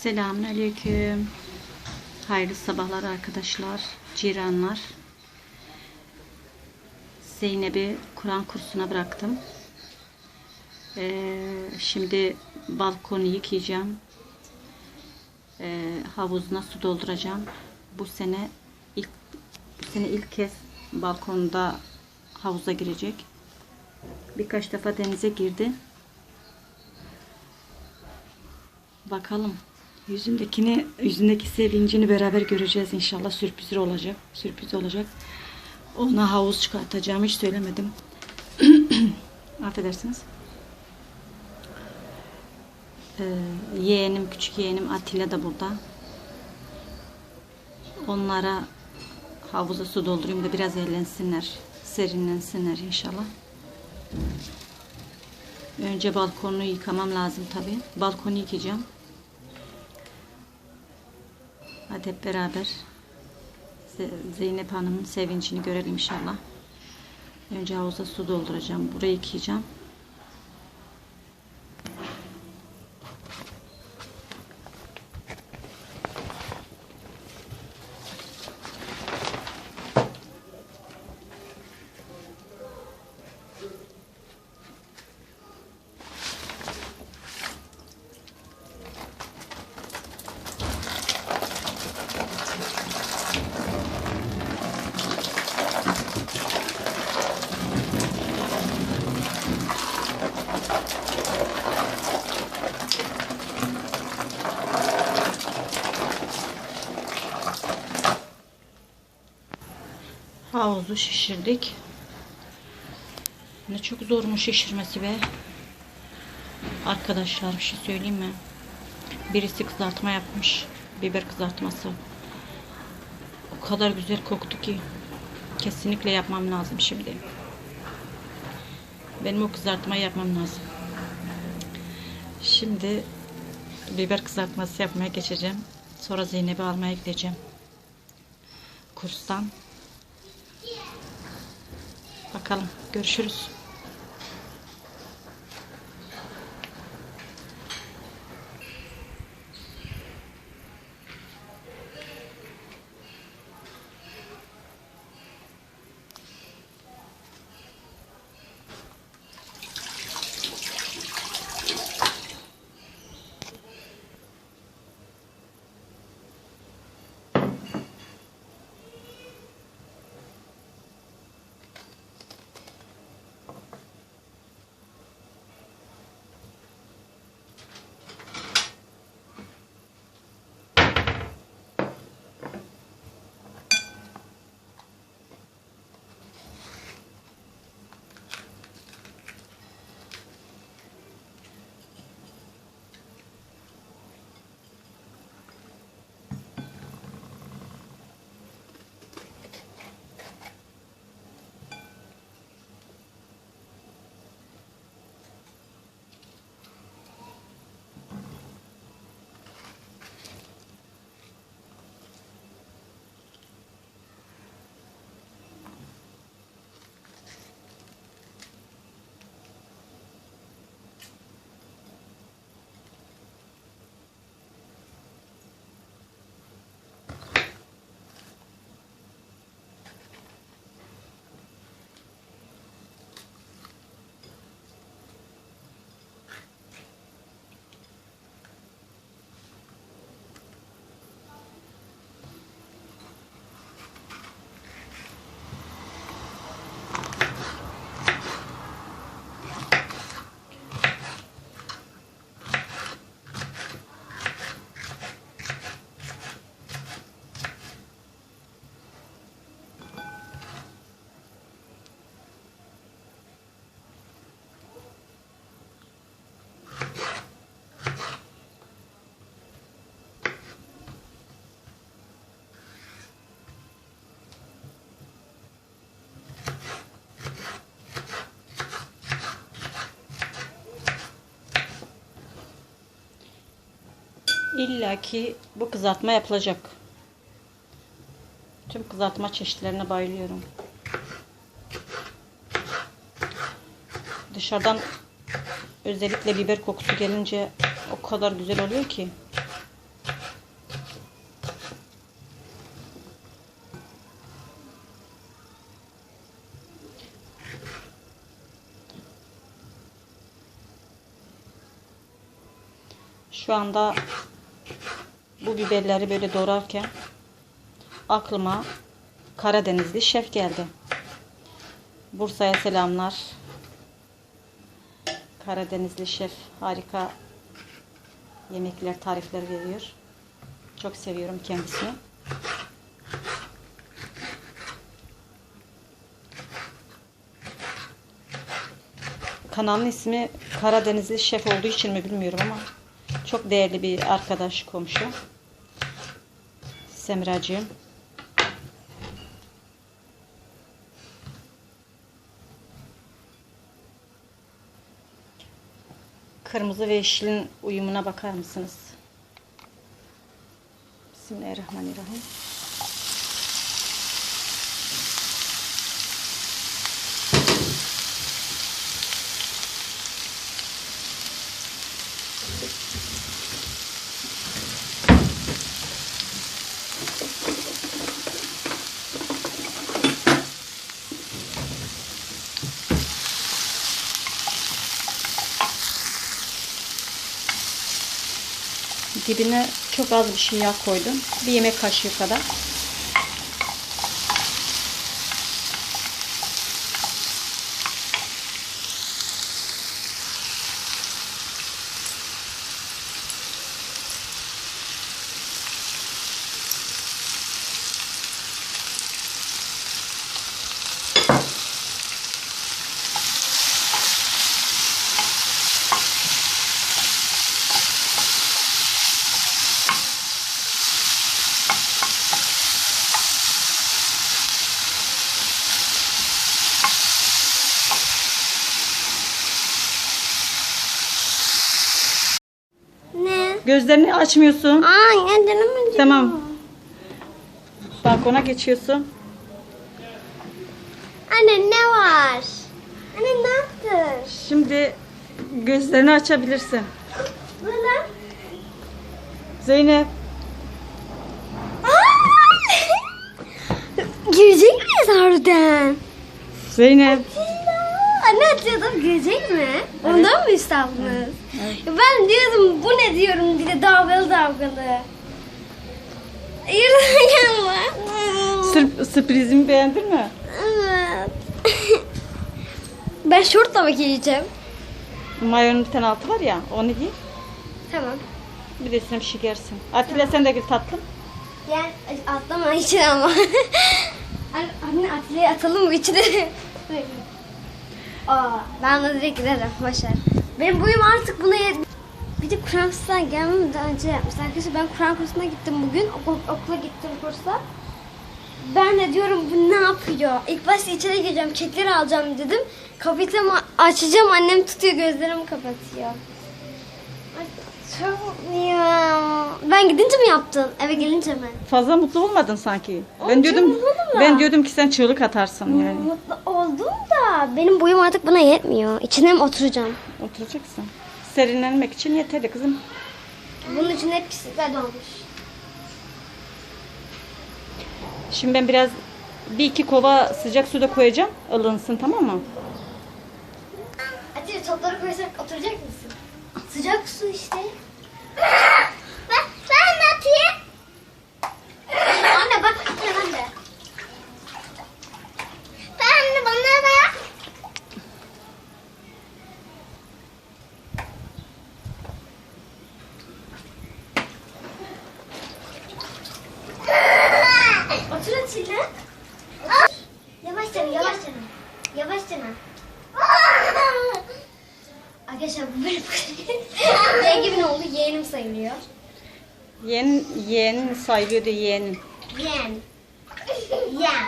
Selamünaleyküm. Hayırlı sabahlar arkadaşlar, ciranlar. Zeynep'i Kur'an kursuna bıraktım. Ee, şimdi balkonu yıkayacağım. Ee, havuzuna su dolduracağım. Bu sene ilk bu sene ilk kez balkonda havuza girecek. Birkaç defa denize girdi. Bakalım. Yüzündekini, yüzündeki sevincini beraber göreceğiz inşallah. Sürpriz olacak. Sürpriz olacak. Ona havuz çıkartacağım. Hiç söylemedim. Affedersiniz. Ee, yeğenim, küçük yeğenim Atilla da burada. Onlara havuza su doldurayım da biraz eğlensinler. Serinlensinler inşallah. Önce balkonu yıkamam lazım tabi. Balkonu yıkayacağım. Hadi hep beraber Ze- Zeynep Hanım'ın sevincini görelim inşallah. Önce havuza su dolduracağım. Burayı yıkayacağım. Havuzu şişirdik. Ne çok zormuş şişirmesi be. Arkadaşlar bir şey söyleyeyim mi? Birisi kızartma yapmış. Biber kızartması. O kadar güzel koktu ki. Kesinlikle yapmam lazım şimdi. Benim o kızartmayı yapmam lazım. Şimdi biber kızartması yapmaya geçeceğim. Sonra Zeynep'i almaya gideceğim. Kurstan. Bakalım görüşürüz. illaki bu kızartma yapılacak. Tüm kızartma çeşitlerine bayılıyorum. Dışarıdan özellikle biber kokusu gelince o kadar güzel oluyor ki. Şu anda bu biberleri böyle doğrarken aklıma Karadenizli şef geldi. Bursa'ya selamlar. Karadenizli şef harika yemekler, tarifler veriyor. Çok seviyorum kendisini. Kanalın ismi Karadenizli Şef olduğu için mi bilmiyorum ama çok değerli bir arkadaş, komşu. Semracığım. Kırmızı ve yeşilin uyumuna bakar mısınız? Bismillahirrahmanirrahim. Dibine çok az bir şey yağ koydum. Bir yemek kaşığı kadar. Ne? Gözlerini açmıyorsun. Aa ya canım acıyor. Tamam. Balkona geçiyorsun. Anne ne var? Anne ne yaptın? Şimdi gözlerini açabilirsin. Burada. Zeynep. Girecek miyiz harbiden? Zeynep. Anne atıyordum girecek mi? Ondan mı istandınız? Ben diyordum bu ne diyorum bir de dalgalı dalgalı. Yürüyen var. Sır, sürprizimi beğendin mi? Evet. ben şortla mı giyeceğim? Mayonun bir tane altı var ya onu giy. Tamam. Bir de üstüne bir şey. Atilla sen de gir tatlım. Gel atlama içine ama. anne Atilla'yı atalım mı içine? Aa, ben de direkt giderim. Başar. Benim boyum artık buna yet. Bir de Kur'an kursuna gelmeden önce yapmışlar. Arkadaşlar ben Kur'an kursuna gittim bugün. Okul, okula gittim kursa. Ben de diyorum bu ne yapıyor? İlk başta içeri gireceğim, kekleri alacağım dedim. Tam açacağım, annem tutuyor, gözlerimi kapatıyor. Çok ya. Ben gidince mi yaptın? Eve gelince mi? Fazla mutlu olmadın sanki. Oğlum, Ben çok diyordum mutlu oldum ben ya. diyordum ki sen çığlık atarsın yani. Mutlu oldum da benim boyum artık buna yetmiyor. İçine mi oturacağım? Oturacaksın. Serinlenmek için yeterli kızım. Bunun için hep pislikler dolmuş. Şimdi ben biraz bir iki kova sıcak suda koyacağım. ılınsın tamam mı? Hadi topları koysak oturacak mısın? Sıcak su işte. Ben, ben de atayım. Anne bak anne ben de. Ben de bana da. Otur Atilla. Otur. Yavaş canım, yavaş canım. Yavaş canım. Rengimin oğlu yeğenim sayılıyor. Yeğen, yeğenin sayılıyordu yeğenin. Yeğen. Yeğen.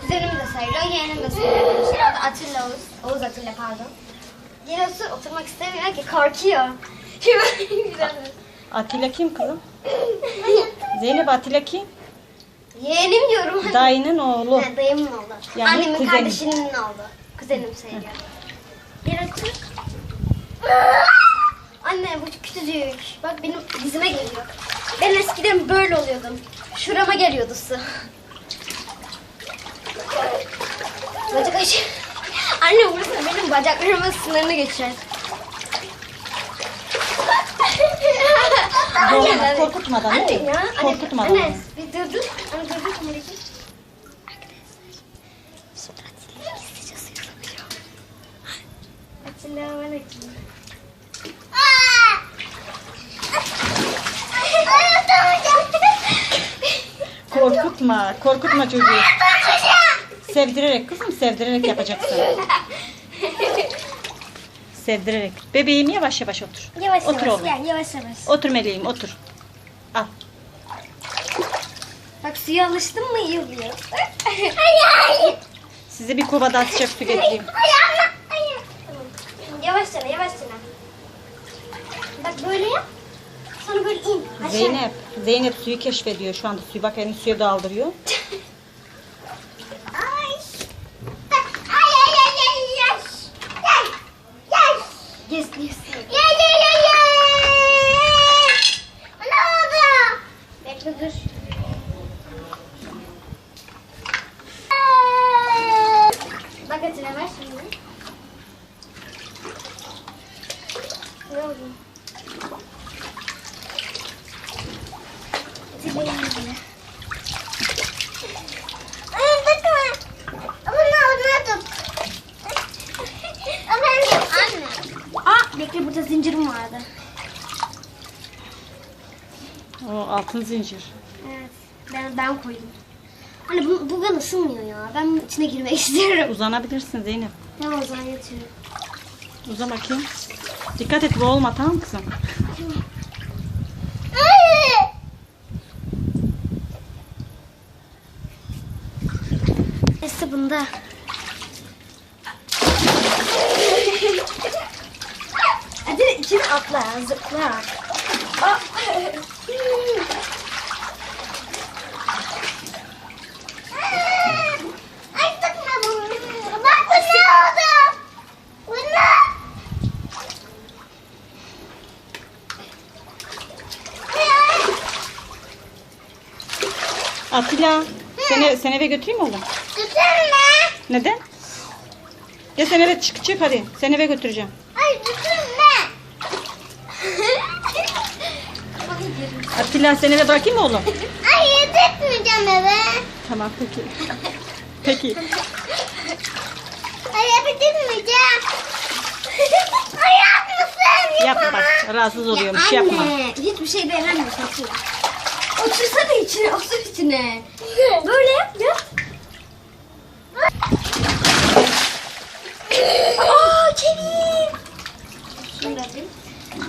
Kuzenim de sayılıyor, yeğenim de sayılıyor arkadaşlar. O da Atilla Oğuz. Oğuz Atilla pardon. Otur, oturmak istemiyor ki korkuyor. Atilla kim kızım? Zeynep Atilla kim? yeğenim diyorum. Dayının oğlu. Ha, dayımın oğlu. Yani Annemin kardeşinin oğlu. Kuzenim sayılıyor. Anne bu küçücük. Bak benim dizime geliyor. Ben eskiden böyle oluyordum. Şurama geliyordu su. Bacak aç. Anne burası benim bacaklarımın sınırını geçer. Zorlama, korkutmadan. Anne değil mi? ya. Anne, Korkutmadan. Anne bir durdur. Anne durdur kamerayı. Atilla bana Korkutma, korkutma çocuğu. Sevdirerek kızım, sevdirerek yapacaksın. Sevdirerek. Bebeğim yavaş yavaş otur. Yavaş otur yavaş oğlum. gel yavaş yavaş. Otur meleğim, otur. Al. Bak suya alıştın mı iyi oluyor. Size bir kova daha sıcak su getireyim. Tamam. Yavaşça yavaşça. Bak böyle yap. Sonra böyle in. Aşağı. Zeynep, Zeynep suyu keşfediyor şu anda. Suyu bak elini suya daldırıyor. Ay. Ay ay ay ay ay. Gel. Gel. Gezliyorsun. Gel gel gel gel. Ne oldu? Bekle dur. Bak Atilla ver şimdi. Ne oldu? Atilla iyi Ay bakma. Ama ne anladım. Ama anne. Aa bekle burada zincirim vardı. O altın zincir. Evet. Ben ben koydum. Anne bu, bu bana ısınmıyor ya. Ben içine girmek istiyorum. Uzanabilirsin Zeynep. Tamam o zaman yatıyorum. Uzan bakayım. Dikkat et boğulma tamam mı kızım? Neyse bunda. Hadi içine atla, zıpla. Atilla, seni, seni eve götüreyim mi oğlum? Götürme. Neden? Ya sen eve çık çık hadi. Seni eve götüreceğim. Ay götürme. Atilla seni eve bırakayım mı oğlum? Ay yedirtmeyeceğim eve. Tamam peki. Peki. Ay yedirtmeyeceğim. Ay yapmasın. Yapma bak. Rahatsız oluyormuş. Yapma. Anne hiçbir şey beğenmiyor sakın. Otursana içine, otur içine. Böyle yap, yap. Aa kedi. Şunu da yapayım.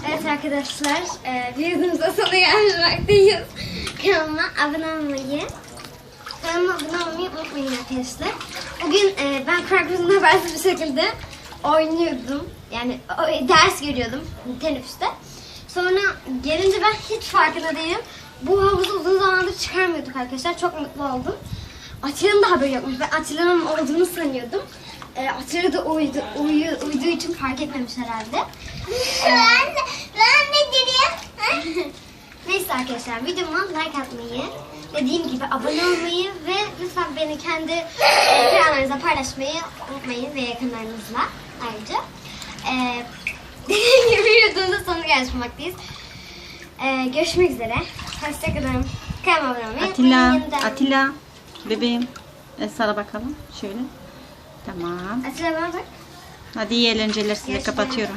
Evet arkadaşlar, e, videomuzda sonuna gelmiş vaktiyiz. Kanalıma abone olmayı, kanalıma abone olmayı unutmayın arkadaşlar. Bugün e, ben Krakos'un habersiz bir şekilde oynuyordum. Yani ders görüyordum teneffüste. Sonra gelince ben hiç farkında değilim. Bu havuzu uzun zamandır çıkarmıyorduk arkadaşlar. Çok mutlu oldum. Atilla'nın da haberi yokmuş. Ben Atilla'nın olduğunu sanıyordum. E, Atilla da uyudu, uyu, uyuduğu için fark etmemiş herhalde. Ben de, ben de gireyim. Neyse arkadaşlar videoma like atmayı, dediğim gibi abone olmayı ve lütfen beni kendi e, planlarınızda paylaşmayı unutmayın ve yakınlarınızla ayrıca. Dediğim gibi videonun sonuna gelmiş bulunmaktayız. E, görüşmek üzere. Hoşçakalın. Kanalıma abone olmayı Atilla. Yeniden- Atilla. Bebeğim. E, sana bakalım. Şöyle. Tamam. Atilla bana bak. Hadi iyi eğlenceler size kapatıyorum.